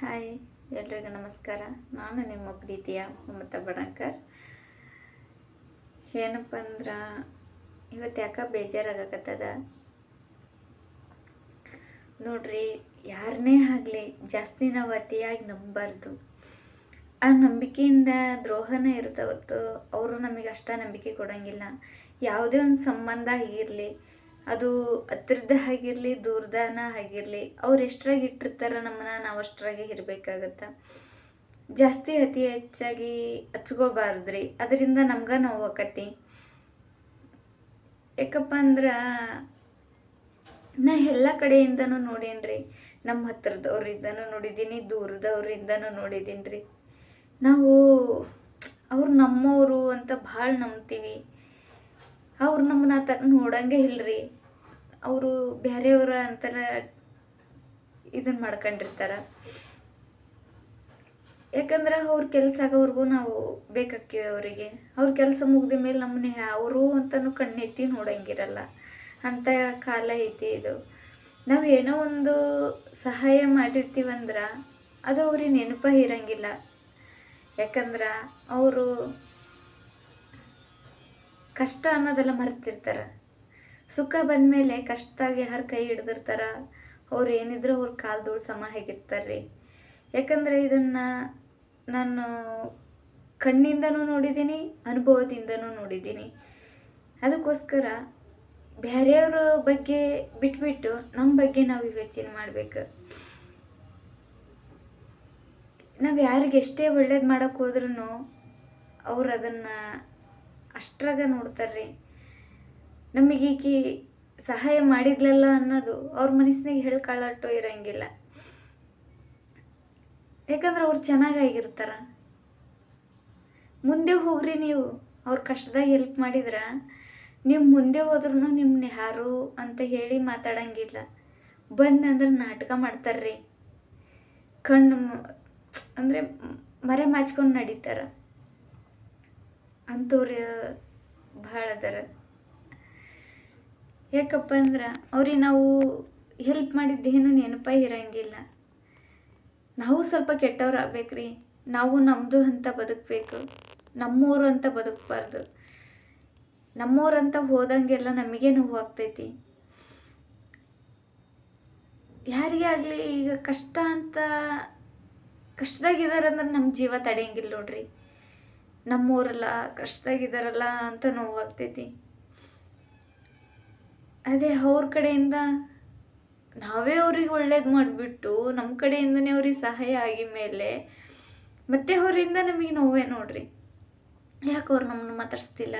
Hi, ಎಲ್ರಿಗೂ ನಮಸ್ಕಾರ. ನಾನು ನಿಮ್ಮ ಪ್ರೀತಿಯ ಮಮತಾ ಬಡಂಕರ್ ಏನಪ್ಪ ಅಂದ್ರೆ, ಇವತ್ತು ಯಾಕೆ ಬೇಜಾರಾಗಕತ್ತದ? ನೋಡ್ರಿ ಯಾರನ್ನೇ ಆಗಲಿ ಜಾಸ್ತಿ ನಾವು ಅತಿಯಾಗಿ ನಂಬಾರ್ದು. ಆ ನಂಬಿಕೆಯಿಂದ ದ್ರೋಹನೇ ಇರುತ್ತೆ ಹೊರತು, ಅವರು ನಮಗೆ ಅಷ್ಟ ನಂಬಿಕೆ ಕೊಡೋಂಗಿಲ್ಲ. ಯಾವುದೇ ಒಂದು ಸಂಬಂಧ ಆಗಿರಲಿ ಅದು ಹತ್ರದ ಆಗಿರಲಿ ದೂರದಾನ ಆಗಿರಲಿ ಅವ್ರು ಎಷ್ಟರಾಗಿ ಇಟ್ಟಿರ್ತಾರ ನಮ್ಮನ್ನ ನಾವು ಅಷ್ಟರಾಗೆ ಇರಬೇಕಾಗತ್ತೆ. ಜಾಸ್ತಿ ಅತಿ ಹೆಚ್ಚಾಗಿ ಹಚ್ಕೋಬಾರ್ದ್ರಿ. ಅದರಿಂದ ನಮ್ಗೆ ನೋವು ಆಕತಿ. ಯಾಕಪ್ಪ ಅಂದ್ರೆ ನಾ ಎಲ್ಲ ಕಡೆಯಿಂದನೂ ನೋಡೀನ್ರಿ. ನಮ್ಮ ಹತ್ರದವ್ರಿಂದನೂ ನೋಡಿದ್ದೀನಿ ದೂರದವ್ರಿಂದನೂ ನೋಡಿದ್ದೀನಿ ರೀ ನಾವು ಅವ್ರು ನಮ್ಮವರು ಅಂತ ಭಾಳ ನಂಬ್ತೀವಿ. ಅವ್ರು ನಮ್ಮನ್ನ ಥರ ನೋಡಂಗೆ ಇಲ್ರಿ. ಅವರು ಬೇರೆಯವರ ಅಂತರ ಇದನ್ನ ಮಾಡ್ಕೊಂಡಿರ್ತಾರೆ. ಯಾಕಂದ್ರೆ ಅವ್ರ ಕೆಲಸ ಆಗೋವ್ರಿಗೂ ನಾವು ಬೇಕಾಕ್ಕಿವಿ ಅವರಿಗೆ. ಅವ್ರ ಕೆಲಸ ಮುಗ್ದ ಮೇಲೆ ನಮ್ಮನ್ನ ಅವರು ಅಂತಲೂ ಕಣ್ಣೆತ್ತಿ ನೋಡಂಗಿರಲ್ಲ. ಅಂಥ ಕಾಲ ಐತಿ ಇದು. ನಾವು ಏನೋ ಒಂದು ಸಹಾಯ ಮಾಡಿರ್ತೀವಂದ್ರೆ ಅದು ಅವ್ರಿಗೆ ನೆನಪ ಇರಂಗಿಲ್ಲ. ಯಾಕಂದ್ರೆ ಅವರು ಕಷ್ಟ ಅನ್ನೋದೆಲ್ಲ ಮರ್ತಿರ್ತಾರೆ. ಸುಖ ಬಂದಮೇಲೆ ಕಷ್ಟದಾಗ ಯಾರು ಕೈ ಹಿಡ್ದಿರ್ತಾರ? ಅವ್ರು ಏನಿದ್ರು ಅವ್ರ ಕಾಲ್ದೋಳು ಸಮ ಹೇಗಿರ್ತಾರ್ರಿ? ಯಾಕಂದರೆ ಇದನ್ನು ನಾನು ಕಣ್ಣಿಂದನೂ ನೋಡಿದ್ದೀನಿ ಅನುಭವದಿಂದನೂ ನೋಡಿದ್ದೀನಿ ಅದಕ್ಕೋಸ್ಕರ ಬೇರೆಯವ್ರ ಬಗ್ಗೆ ಬಿಟ್ಬಿಟ್ಟು ನಮ್ಮ ಬಗ್ಗೆ ನಾವು ಯೋಚನೆ ಮಾಡ್ಬೇಕು. ನಾವು ಯಾರಿಗೆ ಎಷ್ಟೇ ಒಳ್ಳೇದು ಮಾಡೋಕೆ ಹೋದ್ರೂ ಅವ್ರು ಅದನ್ನು ಅಷ್ಟ್ರಾಗ ನೋಡ್ತಾರ್ರಿ. ನಮಗೆ ಈಕಿ ಸಹಾಯ ಮಾಡಿದ್ಲಲ್ಲ ಅನ್ನೋದು ಅವ್ರ ಮನಸ್ಸಿನಾಗ ಹೇಳ್ಕೊಳ್ಳೋ ಇರಂಗಿಲ್ಲ. ಯಾಕಂದ್ರೆ ಅವ್ರು ಚೆನ್ನಾಗಾಗಿರ್ತಾರ. ಮುಂದೆ ಹೋಗ್ರಿ ನೀವು, ಅವ್ರ ಕಷ್ಟದಾಗ ಹೆಲ್ಪ್ ಮಾಡಿದ್ರ ನೀವು ಮುಂದೆ ಹೋದ್ರೂ ನಿಮ್ಮನ್ನ ಯಾರು ಅಂತ ಹೇಳಿ ಮಾತಾಡಂಗಿಲ್ಲ. ಬಂದಂದ್ರೆ ನಾಟಕ ಮಾಡ್ತಾರ್ರಿ. ಕಣ್ಣು ಅಂದರೆ ಮರೆ ಮಾಚ್ಕೊಂಡು ನಡೀತಾರ. ಅಂಥವ್ರು ಭಾಳ ಅದಾರ. ಯಾಕಪ್ಪ ಅಂದ್ರೆ ಅವ್ರಿಗೆ ನಾವು ಹೆಲ್ಪ್ ಮಾಡಿದ್ದೇನು ನೆನಪ ಇರೋಂಗಿಲ್ಲ. ನಾವು ಸ್ವಲ್ಪ ಕೆಟ್ಟವ್ರು ಆಗ್ಬೇಕ್ರಿ ನಾವು ನಮ್ಮದು ಅಂತ ಬದುಕಬೇಕು. ನಮ್ಮೂರು ಅಂತ ಬದುಕಬಾರ್ದು. ನಮ್ಮೂರಂತ ಹೋದಂಗೆಲ್ಲ ನಮಗೆ ನೋವು ಆಗ್ತೈತಿ ಯಾರಿಗೆ ಆಗಲಿ ಈಗ ಕಷ್ಟ ಅಂತ ಕಷ್ಟದಾಗಿದ್ದಾರೆ ಅಂದ್ರೆ ನಮ್ಮ ಜೀವ ತಡೆಯಂಗಿಲ್ಲ ನೋಡ್ರಿ. ನಮ್ಮೂರಲ್ಲ ಕಷ್ಟದಾಗಿದ್ದಾರಲ್ಲ ಅಂತ ನೋವಾಗ್ತೈತಿ. ಅದೇ ಅವ್ರ ಕಡೆಯಿಂದ ನಾವೇ ಅವ್ರಿಗೆ ಒಳ್ಳೇದು ಮಾಡಿಬಿಟ್ಟು ನಮ್ಮ ಕಡೆಯಿಂದನೇ ಅವ್ರಿಗೆ ಸಹಾಯ ಆಗಿ ಮೇಲೆ ಮತ್ತೆ ಅವರಿಂದ ನಮಗೆ ನೋವೇ ನೋಡ್ರಿ. ಯಾಕೆ ಅವ್ರು ನಮ್ಮನ್ನು ಮಾತಾಡಿಸ್ತಿಲ್ಲ?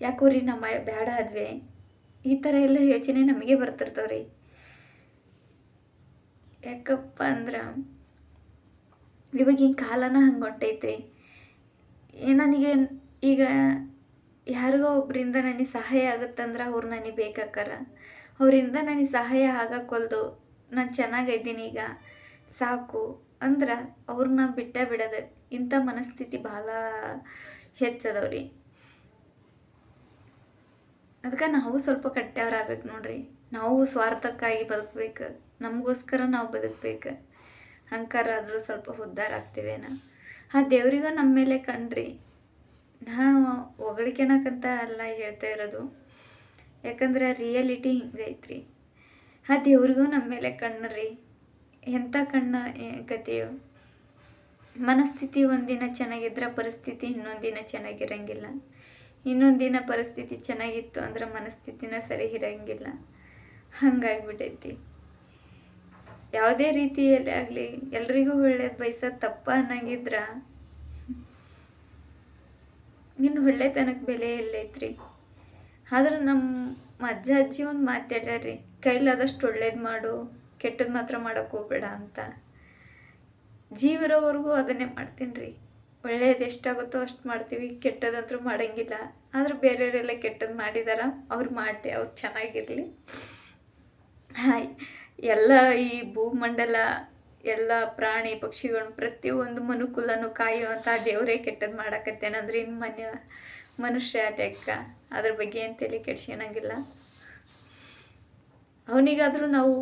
ಯಾಕೆ ಅವ್ರಿಗೆ ನಮ್ಮ ಬೇಡ ಆದ್ವಿ ಈ ಥರ ಎಲ್ಲ ಯೋಚನೆ ನಮಗೆ ಬರ್ತಿರ್ತವ್ರಿ. ಯಾಕಪ್ಪ ಅಂದ್ರೆ ಇವಾಗಿನ ಕಾಲನ ಹಂಗೆ ಹೊಂಟೈತ್ರಿ. ನನಗೆ ಈಗ ಯಾರಿಗೋ ಒಬ್ಬರಿಂದ ನನಗೆ ಸಹಾಯ ಆಗುತ್ತಂದ್ರೆ ಅವ್ರು ನನಗೆ ಬೇಕಾಕಾರ. ಅವರಿಂದ ನನಗೆ ಸಹಾಯ ಆಗಕ್ಕೊಲ್ದು ನಾನು ಚೆನ್ನಾಗಿದ್ದೀನಿ ಈಗ. ಸಾಕು. ಅಂದ್ರೆ ಅವ್ರನ್ನ ಬಿಟ್ಟ ಬಿಡೋದು. ಇಂಥ ಮನಸ್ಥಿತಿ ಭಾಳ ಹೆಚ್ಚದವ್ರಿ. ಅದಕ್ಕೆ ನಾವು ಸ್ವಲ್ಪ ಕಟ್ಟೆಯವ್ರಾಗ್ಬೇಕು ನೋಡ್ರಿ. ನಾವು ಸ್ವಾರ್ಥಕ್ಕಾಗಿ ಬದುಕಬೇಕು. ನಮಗೋಸ್ಕರ ನಾವು ಬದುಕಬೇಕು. ಹಂಕಾರ ಆದರೂ ಸ್ವಲ್ಪ ಉದ್ಧಾರ ಆಗ್ತೀವೇನ. ಆ ದೇವರಿಗೂ ನಮ್ಮ ಮೇಲೆ ಕಣ್ರಿ. ನಾವು ಹೊಗಳಿಕೆಣಕ್ಕಂತ ಅಲ್ಲ ಹೇಳ್ತಾ ಇರೋದು. ಯಾಕಂದ್ರೆ ರಿಯಾಲಿಟಿ ಹಿಂಗೈತ್ರಿ. ಆ ದೇವ್ರಿಗೂ ನಮ್ಮ ಮೇಲೆ ಕಣ್ಣು ರೀ. ಎಂಥ ಕಣ್ಣ ಕಥೆಯೋ ಮನಸ್ಥಿತಿ ಒಂದಿನ ಚೆನ್ನಾಗಿದ್ರೆ ಪರಿಸ್ಥಿತಿ ಇನ್ನೊಂದಿನ ಚೆನ್ನಾಗಿರಂಗಿಲ್ಲ. ಇನ್ನೊಂದಿನ ಪರಿಸ್ಥಿತಿ ಚೆನ್ನಾಗಿತ್ತು ಅಂದ್ರೆ ಮನಸ್ಥಿತಿನ ಸರಿ ಇರಂಗಿಲ್ಲ. ಹಂಗಾಗ್ಬಿಟ್ಟೈತಿ ಯಾವುದೇ ರೀತಿಯಲ್ಲಿ ಆಗಲಿ, ಎಲ್ರಿಗೂ ಒಳ್ಳೇದು ಬಯಸೋದು ತಪ್ಪ ಅನ್ನಂಗಿದ್ರ ಇನ್ನು ಒಳ್ಳೆತನಕ್ಕೆ ಬೆಲೆ ಎಲ್ಲೈತ್ರಿ. ಆದ್ರೆ ನಮ್ಮ ಅಜ್ಜ ಅಜ್ಜಿ ಒಂದು ಮಾತಾಡ್ಯಾರ್ರಿ ಕೈಲಾದಷ್ಟು ಒಳ್ಳೇದು ಮಾಡು ಕೆಟ್ಟದ್ದು ಮಾತ್ರ ಮಾಡೋಕೆ ಹೋಗ್ಬೇಡ ಅಂತ. ಜೀವಿರೋವರೆಗೂ ಅದನ್ನೇ ಮಾಡ್ತೀನಿ ರೀ ಒಳ್ಳೇದು ಎಷ್ಟಾಗುತ್ತೋ ಅಷ್ಟು ಮಾಡ್ತೀವಿ ಕೆಟ್ಟದಂತರೂ ಮಾಡೋಂಗಿಲ್ಲ. ಆದ್ರೆ ಬೇರೆಯವರೆಲ್ಲ ಕೆಟ್ಟದ್ದು ಮಾಡಿದಾರ, ಅವ್ರು ಮಾಡಿ ಅವ್ರು ಚೆನ್ನಾಗಿರಲಿ. ಹಾಯ್, ಎಲ್ಲ ಈ ಭೂಮಂಡಲ ಎಲ್ಲ ಪ್ರಾಣಿ ಪಕ್ಷಿಗಳು ಪ್ರತಿಯೊಂದು ಮನುಕುಲನು ಕಾಯುವಂಥ ದೇವರೇ ಕೆಟ್ಟದ್ದು ಮಾಡಕತ್ತೇನಂದ್ರೆ ಇನ್ ಮನ್ಯ, ಮನುಷ್ಯ ಅದಕ್ಕ ಅದ್ರ ಬಗ್ಗೆ ಏನು ತಲೆ ಕೆಡ್ಸ್ಕೊಳಂಗಿಲ್ಲ ಅವನಿಗಾದರೂ ನಾವು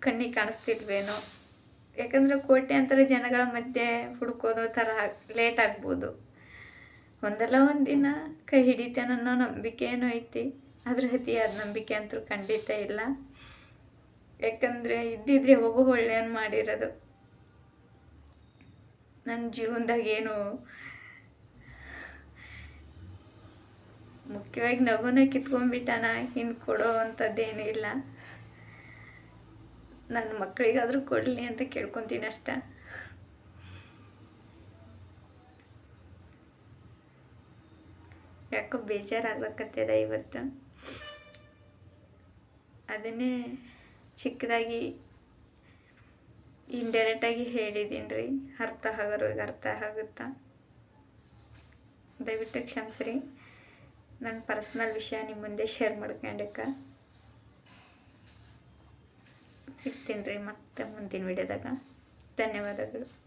ಕಣ್ಣಿಗೆ ಕಾಣಿಸ್ತಿಲ್ವೇನೋ. ಯಾಕಂದ್ರೆ ಕೋಟ್ಯಾಂತರ ಜನಗಳ ಮಧ್ಯೆ ಹುಡ್ಕೋದು ಥರ ಲೇಟ್ ಆಗ್ಬೋದು. ಒಂದಲ್ಲ ಒಂದು ದಿನ ಕೈ ಹಿಡಿತೇನನ್ನೋ ನಂಬಿಕೆ ಏನೋ ಐತಿ. ಅದ್ರ ಅತಿಯಾದ ನಂಬಿಕೆ ಅಂತೂ ಖಂಡಿತ ಇಲ್ಲ. ಯಾಕಂದರೆ ಇದ್ದಿದ್ರೆ ಹೋಗೋ ಒಳ್ಳೆಯನ್ ಮಾಡಿರೋದು. ನನ್ನ ಜೀವನದಾಗ ಏನು ಮುಖ್ಯವಾಗಿ ನಗುನ ಕಿತ್ಕೊಂಡ್ಬಿಟ್ಟಾನ ಇನ್ನು ಕೊಡೋ ಅಂಥದ್ದೇನೂ ಇಲ್ಲ. ನನ್ನ ಮಕ್ಕಳಿಗಾದರೂ ಕೊಡಲಿ ಅಂತ ಕೇಳ್ಕೊತೀನಿ ಅಷ್ಟ. ಯಾಕೋ ಬೇಜಾರಾಗ್ಲಕ್ಕತ್ತದ ಇವತ್ತು. ಅದನ್ನೇ ಚಿಕ್ಕದಾಗಿ ಇಂಡೈರೆಕ್ಟಾಗಿ ಹೇಳಿದ್ದೀನಿ ರೀ ಅರ್ಥ ಆಗೋರಿಗೆ ಅರ್ಥ ಆಗುತ್ತಾ? ದಯವಿಟ್ಟು ಕ್ಷಮಿಸ್ರಿ. ನನ್ನ ಪರ್ಸ್ನಲ್ ವಿಷಯ ನಿಮ್ಮ ಮುಂದೆ ಶೇರ್ ಮಾಡ್ಕೊಂಡಕ್ಕೆ. ಸಿಗ್ತೀನಿ ರೀ ಮತ್ತೆ ಮುಂದಿನ ವಿಡಿಯೋದಾಗ ಧನ್ಯವಾದಗಳು.